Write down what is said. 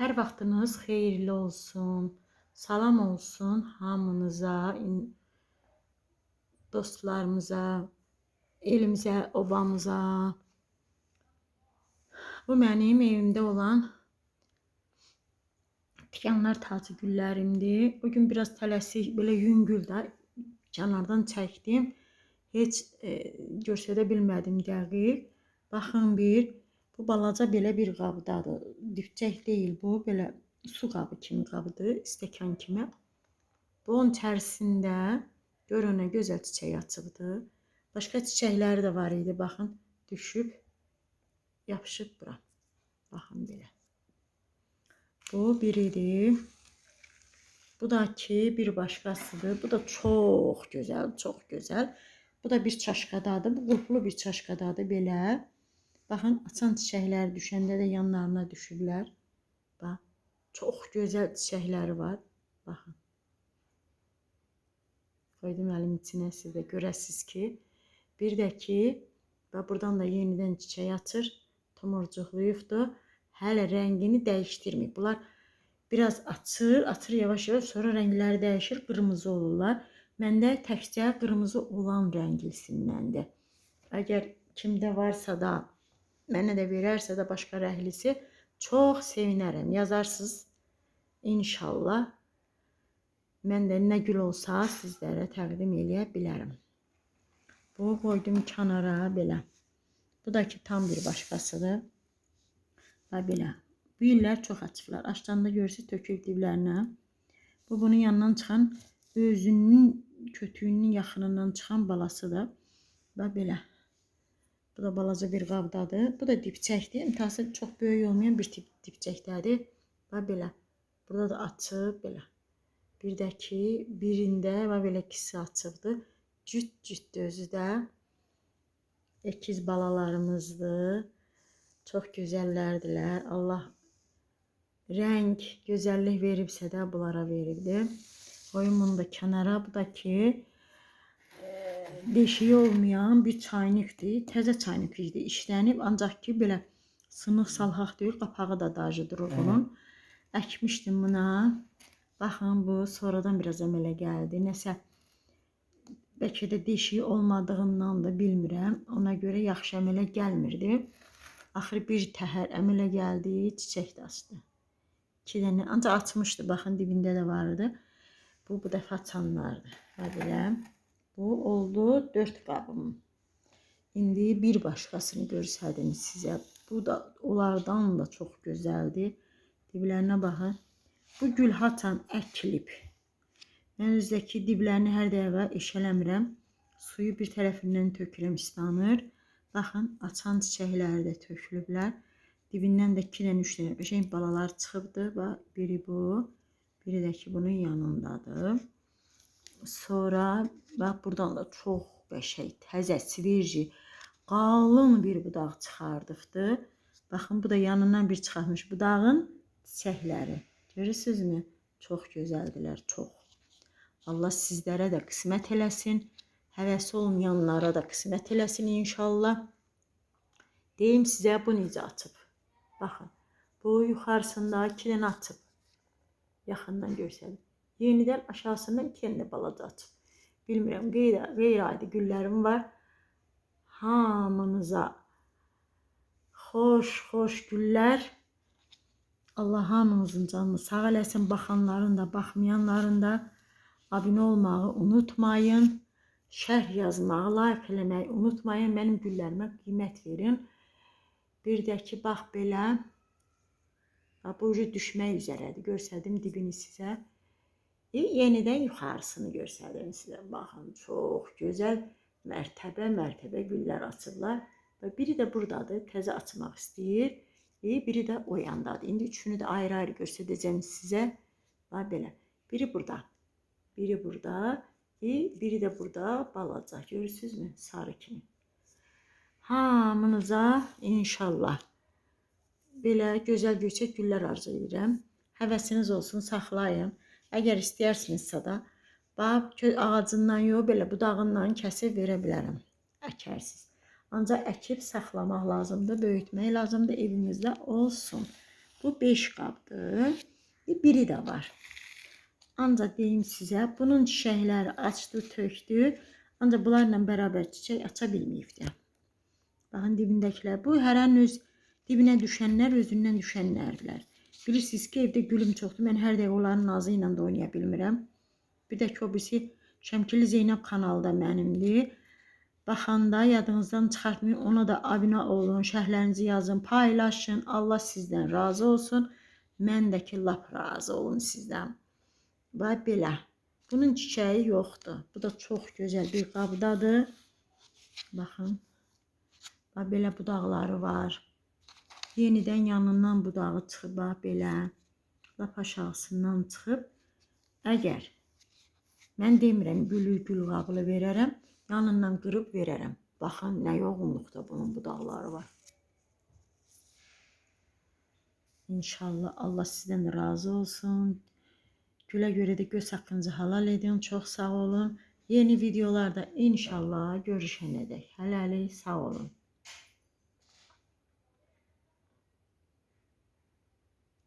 Hər vaxtınız xeyirli olsun. Salam olsun hamınıza, dostlarımıza, elimizə, obamıza. Bu mənim evimdə olan tikanlar tacı güllərimdir. Bugün biraz tələsik, belə yüngül də kənardan çəkdim. Heç e, göstərə bilmədim dəqiq. Baxın bir, bu balaca belə bir qabdadır. Dipçək deyil bu, belə su qabı kimi qabıdır, stəkan kimi. Bunun içərisində görün nə gözəl çiçək açıbdı. Başqa çiçəkləri də var idi, baxın, düşüb yapışıb bura. Baxın belə. Bu biridir. Bu da ki bir başqasıdır. Bu da çox gözəl, çox gözəl. Bu da bir çaşqadadır. Bu qurpulu bir çaşqadadır belə. Baxın, açan çiçəklər düşəndə də yanlarına düşüblər. Bax, çox gözəl çiçəkləri var. Baxın. Koydum əlim içinə siz də görəsiz ki. Bir də ki, və buradan da yenidən çiçək açır. Tomurcuqluyubdur. Hələ rəngini dəyişdirməyib. Bunlar biraz açır, açır yavaş-yavaş, sonra rəngləri dəyişir, qırmızı olurlar. Məndə təkcə qırmızı olan rənglisindən Əgər kimdə varsa da, mənə də verərsə də başqa rənglisi, çox sevinərəm. Yazarsınız. İnşallah mən də nə gül olsa sizlərə təqdim eləyə bilərəm. Bu qoydum kənara belə. Bu da ki tam bir başqasıdır. Və belə. Bu illər çox açıblar. Açanda görürsüz töküb diblərinə. Bu bunun yanından çıxan özünün kötüyünün yaxınından çıxan balasıdır. Və belə. Bu da balaca bir qabdadır. Bu da dipçəkdir. İntihası çox böyük olmayan bir tip dipçəkdədir. Və belə. Burada da açıb belə. Bir də ki, birində və belə ikisi açıbdı. Cüt-cütdür özü də. Əkiz balalarımızdır. Çox gözəllərdilər. Allah rəng, gözəllik veribsə də bunlara veribdi. Koyun bunu da kənara. Bu da ki, deşiyi olmayan bir çaynikdir. Təzə çaynik idi, işlənib. Ancaq ki, belə sınıq salxaq deyil, qapağı da dajı durur bunun. Əkmişdim buna. Baxın bu sonradan biraz əmələ gəldi. Nəsə bəlkə də deşiyi olmadığından da bilmirəm. Ona görə yaxşı əmələ gəlmirdi. Axırı bir təhər əmələ gəldi, çiçək də açdı. İki dənə, ancaq açmışdı, baxın dibində də vardı. Bu bu dəfə açanlardır. Və belə. Bu oldu 4 qabım. İndi bir başqasını göstərdim sizə. Bu da onlardan da çox gözəldir. Diblərinə baxın. Bu gül haçan əkilib. Mən üzdəki diblərini hər dəfə eşələmirəm. Suyu bir tərəfindən tökürəm, islanır. Baxın, açan çiçəkləri də tökülüblər. Dibindən də 2 dənə, 3 dənə qəşəng balalar çıxıbdı. Bax, biri bu, biri də ki bunun yanındadır. sonra bax burdan da çox qəşəng, təzə, silerji, qalın bir budaq çıxardıbdı. Baxın, bu da yanından bir çıxarmış budağın çiçəkləri. Görürsünüzmü? Çox gözəldirlər, çox. Allah sizlərə də qismət eləsin. Həvəsi olmayanlara da qismət eləsin inşallah. Deyim sizə bu necə açıb. Baxın, bu yuxarısında 2 dənə açıb. Yaxından görsənin. Dənə də balaca açıb. Bilmirəm, qeyri, qeyri-adi güllərim var. Hamınıza xoş, xoş güllər. Allah hamınızın canını sağ eləsin. Baxanların da, baxmayanların da abunə olmağı unutmayın. Şərh yazmağı, like eləməyi unutmayın. Mənim güllərimə qiymət verin. Bir də ki, bax belə. Bax, bu düşmək üzərədir. Görsədim dibini sizə. Yenidən yuxarısını göstərim sizə. Baxın, çox gözəl mərtəbə mərtəbə güllər açırlar. Və biri də buradadır, təzə açmaq istəyir. Biri də o yandadır. İndi üçünü də ayrı-ayrı göstərəcəm sizə. Bax belə. Biri burada. Biri burada. Biri də burada balaca. Görürsünüzmü? Sarı kimi. Hamınıza inşallah belə gözəl göçək güllər arzu edirəm. Həvəsiniz olsun, saxlayın. Əgər istəyərsinizsə də, bax ağacından yox, belə budağından kəsib verə bilərəm. Əkərsiz. Ancaq əkib saxlamaq lazımdır, böyütmək lazımdır, evinizdə olsun. Bu 5 qabdır. Bir Biri də var. Ancaq deyim sizə, bunun çiçəkləri açdı, tökdü. Ancaq bunlarla bərabər çiçək aça bilməyibdi. Baxın dibindəkilər. Bu hərənin öz dibinə düşənlər özündən düşənlərdirlər. Bilirsiniz ki, evdə gülüm çoxdur. Mən hər dəqiqə onların nazı ilə də oynaya bilmirəm. Bir də ki, o birisi Şəmkili Zeynəb kanalda mənimdir. Baxanda yadınızdan çıxartmayın. Ona da abunə olun, şərhlərinizi yazın, paylaşın. Allah sizdən razı olsun. Mən də ki, lap razı olun sizdən. Və belə. Bunun çiçəyi yoxdur. Bu da çox gözəl bir qabdadır. Baxın. Və belə budaqları var. Yenidən yanından budağı çıxıb belə. Lap aşağısından çıxıb. Əgər mən demirəm gülü gül qabılı verərəm, yanından qırıb verərəm. Baxın nə yoğunluqda bunun budaqları var. İnşallah Allah sizdən razı olsun. Gülə görə də göz haqqınızı halal edin. Çox sağ olun. Yeni videolarda inşallah görüşənədək. Hələlik sağ olun.